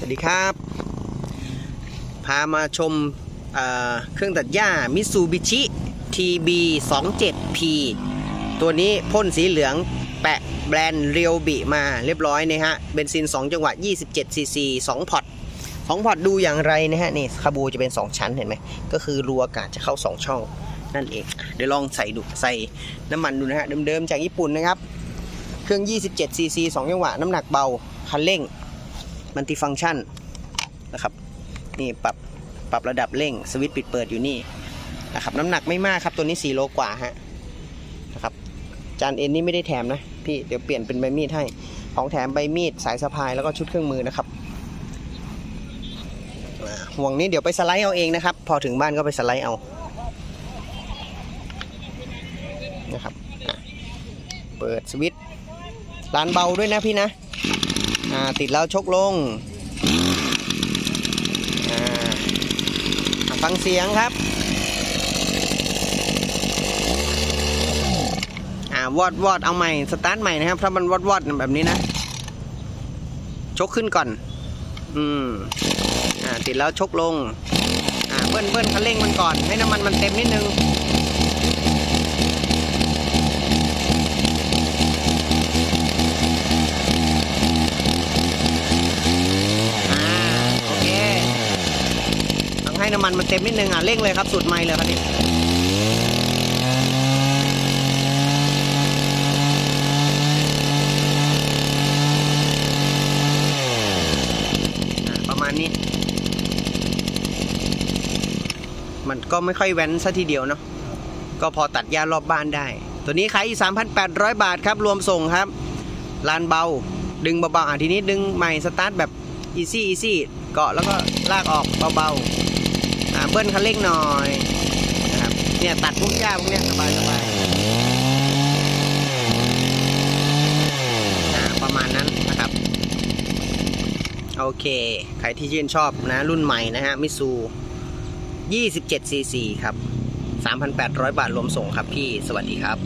สวัสดีครับ พามาชมเเครื่องตัดหญ้ามิ t ูบิชิ TB 2 7 P ตัวนี้พ่นสีเหลืองแปะแบรนด์เรียวบิมาเรียบร้อยนะฮะ เบนซิน 2 จังหวะ 27 cc 2พอร์ต2พอร์ตดูอย่างไรนะฮะ นี่คาบูจะเป็น 2 ชั้นเห็นไหม ก็คือรูอากาศจะเข้า 2 ช่องนั่นเอง เดี๋ยวลองใส่ดูใส่น้ำมันดูนะฮะ เดิมๆจากญี่ปุ่นนะครับ เครื่อง 27 cc 2 จังหวะ น้ำหนักเบา คันเร่ง มัลติฟังชันนะครับนี่ปรับปรับระดับเร่งสวิตช์ปิดเปิดอยู่นี่นะครับน้ำหนักไม่มากครับตัวนี้4โลกว่าฮะนะครับจานเอ็นนี่ไม่ได้แถมนะพี่เดี๋ยวเปลี่ยนเป็นใบมีดให้ของแถมใบมีดสายสะพายแล้วก็ชุดเครื่องมือนะครับห่วงนี้เดี๋ยวไปสไลด์เอาเองนะครับ พอถึงบ้านก็ไปสไลด์เอานะครับเปิดสวิตช์ร้านเบาด้วยนะพี่นะ อ่าติดแล้วชกลงอ่าฟังเสียงครับอ่าวอดวอดเอาใหม่สตาร์ทใหม่นะครับถ้ามันวอดวอดแบบนี้นะ ชกขึ้นก่อน อืมอ่าติดแล้วชกลงอ่าเบิ้ลเบิ้ลคันเร่งมันก่อนให้น้ำมันมันเต็มนิดนึง ให้น้ำมันมันเต็มนิดนึงอะเร่งเลยครับสุดไมล์เลยครับนี่ประมาณนี้ มันก็ไม่ค่อยแว้นซะทีเดียวเนาะก็พอตัดหญ้ารอบบ้านได้ ตัวนี้ขายอยู่3,800 บาทครับ รวมส่งครับ ลานเบา ดึงเบาๆอะทีนี้ดึงใหม่สตาร์ทแบบอีซี่อีซี่เกาะแล้วก็ลากออกเบาๆอ่า เบิ้ลคันเร่งหน่อยนะครับเนี่ยตัดพวกหญ้าพวกเนี้ยสบายสบายประมาณนั้นนะครับ โอเค ใครที่ชื่นชอบนะ รุ่นใหม่นะฮะมิซู27 cc ครับ 3,800 บาทรวมส่งครับพี่ สวัสดีครับ